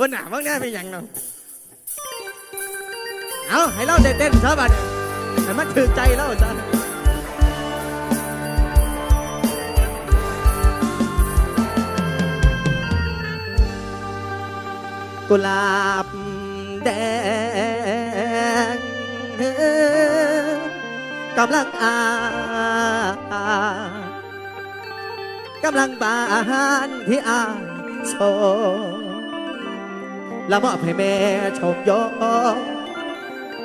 วันหนาบางแน่เป็นหยังเนาะเอาให้เราเต้นเต้นซะบัดให้มันถือใจเราจ้ะกุหลาบแดงกำลังอากำลังบานที่อาโช และมอบให้แม่ชมยง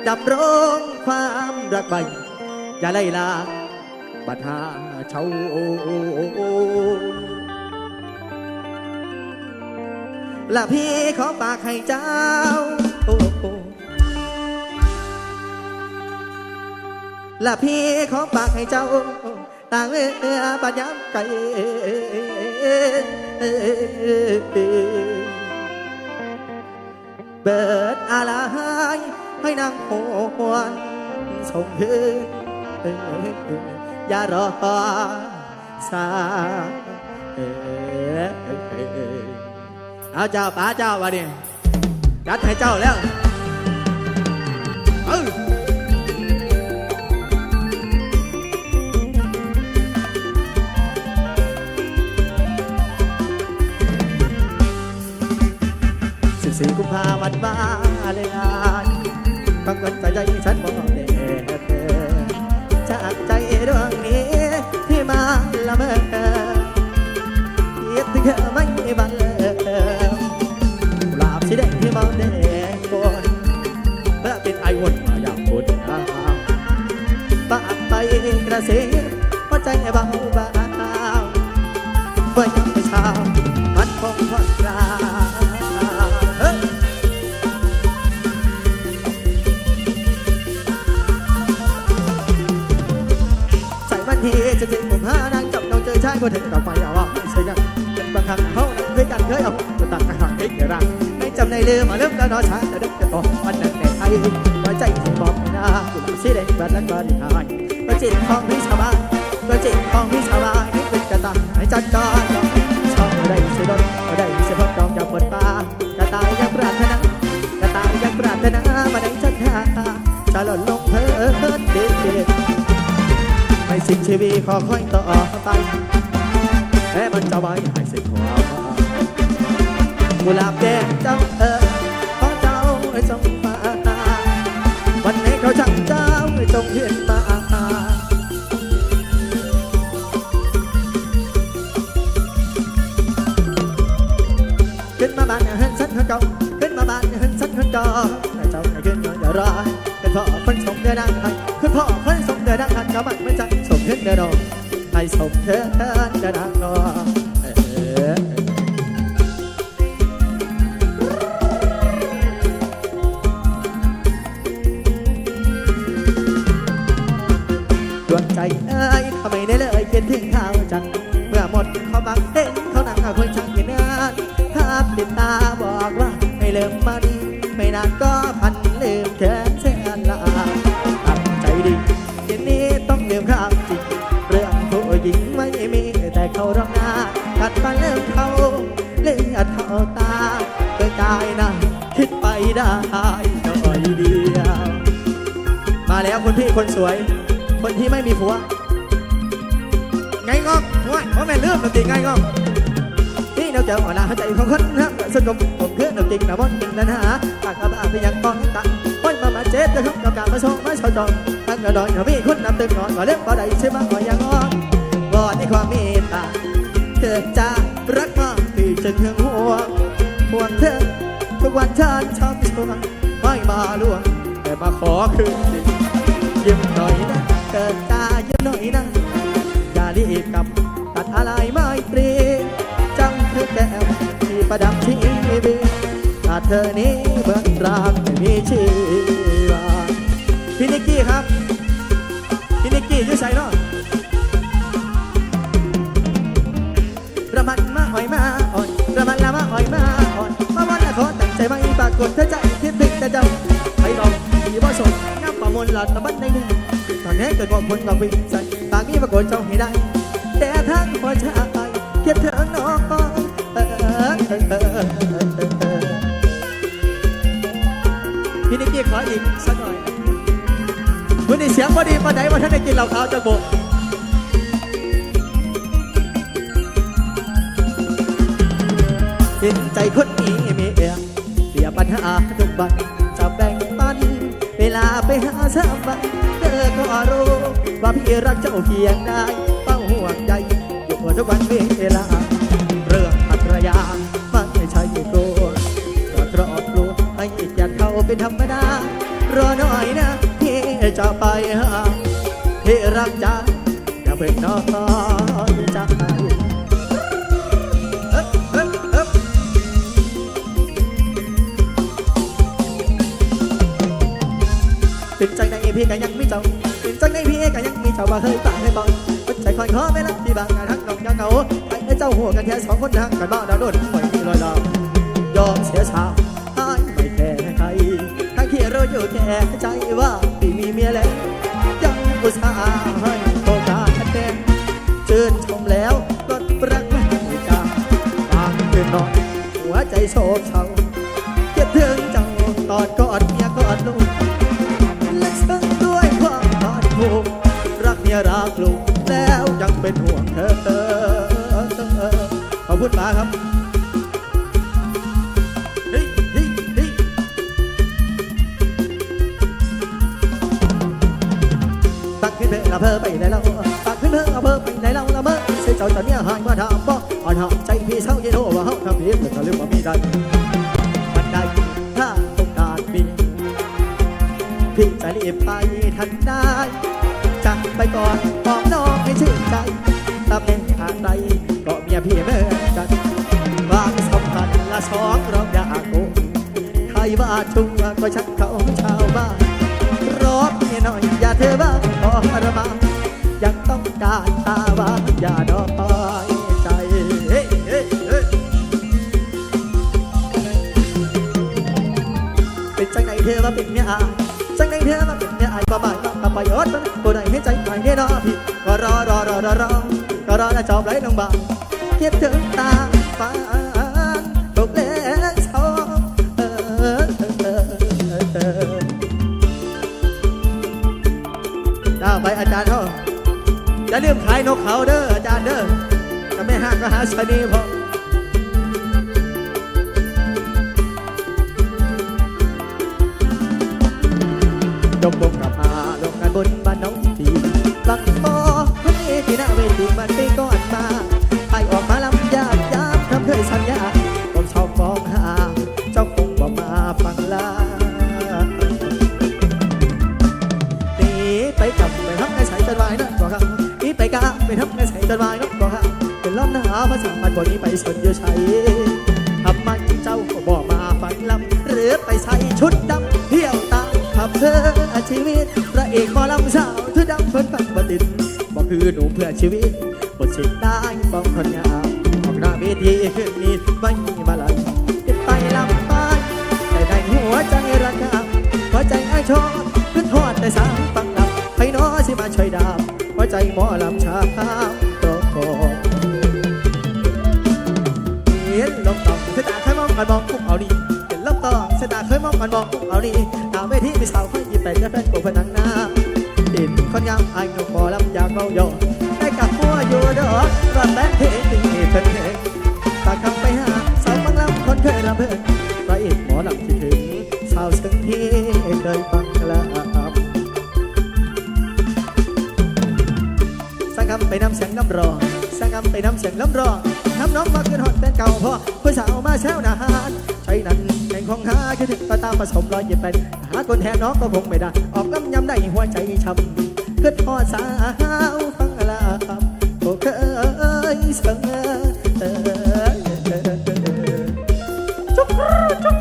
ดำรงความรักใบอย่าไล่ลาปัญหาเช่าและพี่ขอฝากให้เจ้าและพี่ขอฝากให้เจ้าต่างเอือปัญญาใจ เบิดอะไรให้นางโหวนส่งคืนอย่ารอสาเอาเจ้าป้าเจ้าวะเนี่ยจัดให้เจ้าแล้วเออ กุมภาพันธ์มาเลยงานบางคนใจใจฉันบอกเด็เธอจากใจดวงนี้ที่มาละเมอคิดถึงเธอไม่บัน ทีจะถึงผมห้านั่งจับน้องเจอชายคนถึงต่อไปเอาว่าใช่ยังเป็นบางครั้งเขาด้วยกันเคยเอาจะตักอาหารให้เกิดรังไม่จำในลืมมาเริ่มแล้วนอช้าจะดึกจะต่อวันนั้นแต่ไทยหัวใจที่บอกไม่น่าคุณสีแดงแบบนั้นก็ได้หายก็จิตของพี่ชาวบ้านก็จิตของพี่ชาวบ้านนี่เป็นกระต่ายให้จัดการชอบได้สิรถได้สิพบดอกจากบนป่ากระต่ายยังปรารถนา สิ้นชีวิตขอค่อยต่อไปแม้มันจะไว้ให้สิ้นความหมายกุหลาบแดงจ้าเออขอเจ้าให้จงมาวันนี้เขาจังเจ้าให้จงเห็นมาขึ้นมาบ้านเห็นสันเขาเก่าขึ้นมาบ้านเห็นสันเขาเก่าแต่เจ้าไม่ขึ้นมาอย่ารอขึ้นพ่อคนส่งเดือดังให้ขึ้นพ่อคนส่งเดือดังหันก็มันไม่จัง ส่งขึ้นเดือดองให้ส่งเธอเดือดังรอเอ ไปได้หน่อยเดียว มาแล้วคุณพี่คนสวย คนที่ไม่มีผัว ไงงอกว่าเพราะแม่เลือกดนตรีไงงอกนี่เราจะอ่อนลาใจของคนรักสนุกผมเพื่อนดนตรีนะบอนนันหาปากกระบาไปยังกองตังพ้นมามาเจ็บจะทุกกับการมาส่งมาชาวจองทั้งกระดอยเขามีคนนำตึงนอนว่าเล็บบ่ได้ใช่ไหมว่าอย่างงอกวอนในความเมตตาเธอจะรักมากที่จะถึงห่วงห่วงเธอ ทุกวันฉันชอบชวนไม่มาล่วง แต่มาขอคืนดียิ้มหน่อยนะเปิดตายิ้มหน่อยนะอย่ารีบกลับตัดอะไรไม่ตรีจำคือแก้วที่ประดับชีวิตถ้าเธอนี้เหมือรักไม่มีชีวาพี่นิกกี้ครับ กฏเธอใจคิดถึงแต่จ้าไปบอกที่บ่สนน้ำประมวลหลัดตะบันในหนึ่งตอนนี้เกิดความคนมาวิ่งใส่ปากนี้ปรากฏเจ้าให้ได้ แต่ทั้งหัวใจเก็บเธอน้องเออเออเออเออเออมาอีกสักหน่อยวันนี้เสียงพอดีปานไหนว่าท่านได้กินเหล้าขาวจากโบกจิตใจคนอี ญหาทุกวันจะแบ่งปัน เวลาไปหาสามวันเธอก็รู้ว่าพี่รักเจ้าเพียงใดเป้าห่วงใยอยู่ทุกวันเวลา เรื่องภรรยาไม่ใช่กลัวก็ครอบรัวให้เกียรติเขาเป็นธรรมดารอหน่อยนะพี่จะไปหาพี่รักจ้าอย่าเพิ่งน้อย ติดใจในพี่ก็ยังไม่เจ้าติดใจในพี่ก็ยังมีเจ้าว่าเคยตายให้บอกใจคอยขอไม่รักที่บางงานทั้งน้องยังเหงาไอ้เจ้าหัวกันแค่สองคนทางกันบ้าดาวโดนหอยมีรอยดาวยอมเสียชาให้ไม่แคร์ใครทั้งที่เราอยู่แค่ใจว่าพี่มีเมียแล้วยังอุตส่าห์ให้โอกาสแดงชื่นชมแล้วก็รักไม่จาบางคืนนอนหัวใจโศกเศร้า เมียรักลูกแล้วยังเป็นห่วงเธอขอบคุณมาครับตักขึ้นเถอละเพอไปไหนเราตักขึ้นเถอละเพอไปไหนเราละเมอเสียเจ้าตอนเนี้ยหายมาถามบอกอ่อนหอมใจพี่เศร้าเย็นโอว่าเฮาทำเพียงแต่ก็ลืมว่ามีได้มันได้ถ้าต้องการมีพี่จะรีบไปทันได้ ไปก่อนบอกน้องให้ชื่นใจตำแหน่งทางใดก็เมียพี่เมือนกันบางสำคัญละสองเราอยากโกงใครว่าชุงก็ชักเขาชาวบ้านรอบนี้หน่อยอย่าเธอบ้าขอระมายังต้องการ รอรอรอรอก็รอและจอบไหลลงบ่าคิดถึงตาฟ้าตกเล็กสองเออเออเออเจ้าไปอาจารย์เขาอย่าลืมขายนกเขาเด้ออาจารย์เด้อถ้าไม่ห้างก็หาชนีพอดมดมกลับมาลงกันบนบ้านน้องทีหลังปอคนนี้ที่ หน้าเวทีมันไปก่อนมาไอออกมาลำยาบยาบทำเคยสัญญาผมชอบมองหา เจ้าคงบ่มาฟังลาหนีไปจับไปทำไงใส่จนวายนั่นบอกครับหนีไปกะไปทำไงใส่จนวายนั่นบอกครับเป็นล้อมหน้าภาษาบันบนนี้ไปสนอยู่ใช้ทำไมเจ้าก็บอกมาฟังลำหรือไปใส่ชุดดำเที่ยวตามขับเธอชีวิตพระเอกหมอลำสาวเธอดำคนฟังบัณฑิต คือหนูเพื่อชีวิตบทสิทธิ์ได้บ้องคนงามออกหน้าเวทีคืนนี้ไม่มีมาลัยติดไปลำไปแต่ในหัวใจรักงามหัวใจไอ้ชอบขึ้นทอดแต่สามฟังลำให้น้อสิมาช่วยดามหัวใจหมอลำชาโตโกเห็นลมตองเสยตาเคยมองกันมองกุ๊กเอานี่เห็นลมตองเสยตาเคยมองกันมองกุ๊กเอานี่ตาเวทีมีสาวคอยยิ้มแต่จะเป็นกูพนังหน้าดิ นคนงามไอ้หนุ่มบอลำอยากเมาโยได้กับพัวอยู่ดอกรอนแบเทตีเพิ่นเพลงตาคำไปหาสาวฟังลำคนเคยรำเพิ่นพระเอกหมอลำที่ถึงสาวเชิงที่เคยฟังกลับสังคำไปน้ำเสียงน้ำรอสังคำไปน้ำเสียงน้ำรอน้ำน้องมาขึ้นหอดเป็นเก่าพ่อผู้สาวมาแซวนาหารใช้นั้นแข่งของหาคิดถึงก็ตาผสมรอยเย็บเป็นหาคนแทนน้องก็คงไม่ได้ ออกลำยำได้หัวใจช้ำ ขึ้นพอดสาวฟังลาครับโอ้เคยเสงเออจุ๊บจุ๊บ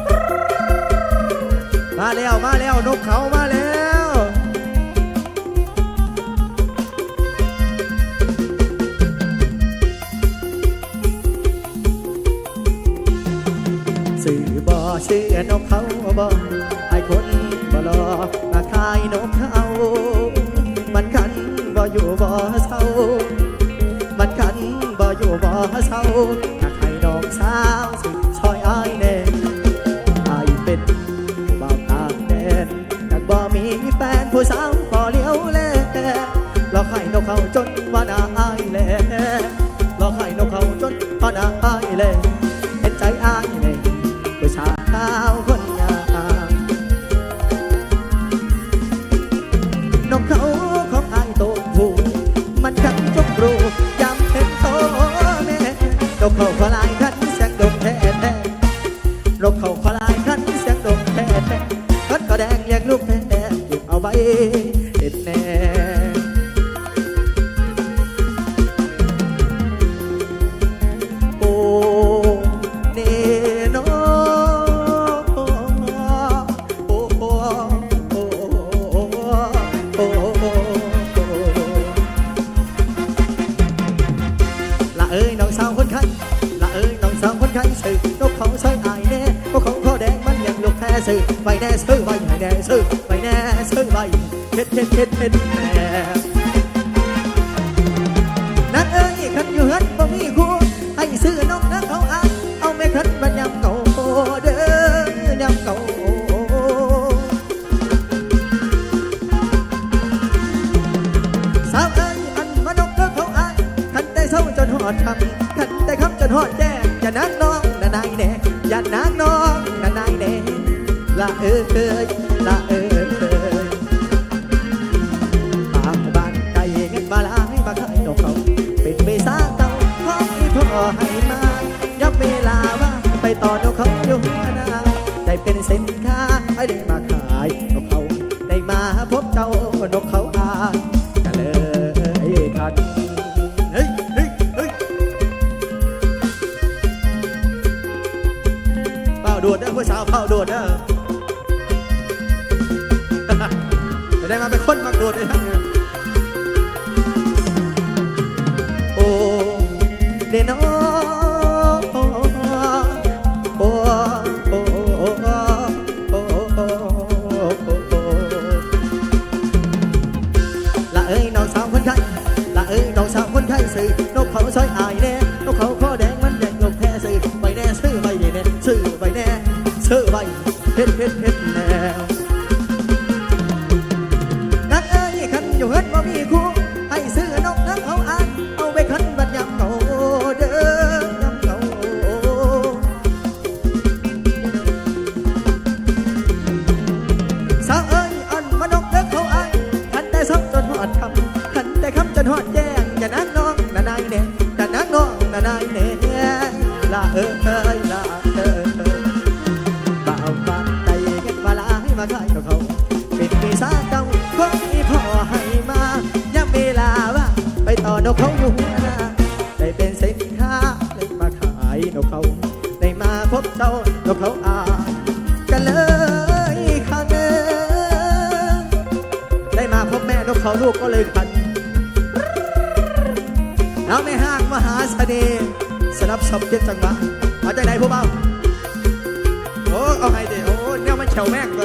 มาแล้วมาแล้วนกเขามาแล้วสื่อบ่เชื่อนกเขาบ่ไอ้คนบ่รอมาขายนกเขา อยู่บ่เศร้ามันกันบ่อยู่บ่เศร้า มันยังลูกแท้สื่อใบแน่ซื้อใบแน่ซื้อใบแน่ซื้อใบเฮ็ดเฮ็ดเฮ็ดเฮ็ดแน่นั่นเอ้ยขันอยู่หันบ่มีคู่ให้ซื้อนกนักเขาอ่านเละเอ้ยละเอ้ยปากบ้านไก่เงินมาลาให้มาขายนกเขาเป็นเมษาเก่าขอให้พ่อให้มายับเวลาว่าไปต่อนกเขาอยู่หัวนาได้เป็นสินค้าให้ได้มาขายนกเขาได้มาพบเจ้านกเขาอานกันเลยทันเฮ้ยเฮ้ยเฮ้ยเฝ้าโดดเด้อผู้สาวเฝ้าโดดเด้อ จะได้มาเป็นคนมักโดดเลยครับโอ้เดนอโอ้ ต่อนกเขาอยู่หน้าได้เป็นสินค้าเลยมาขายนกเขาได้มาพบเจ้านกเขาอากันเลยคันได้มาพบแม่นกเขาลูกก็เลยคันเอาไม่ห้างมหาเสน่ห์สนับสนุนเจ็ดจังหวะมาจากไหนพวกเบ้าโอ้เอาไงดิโอ้เนี่ยมันเฉวแม่งเลย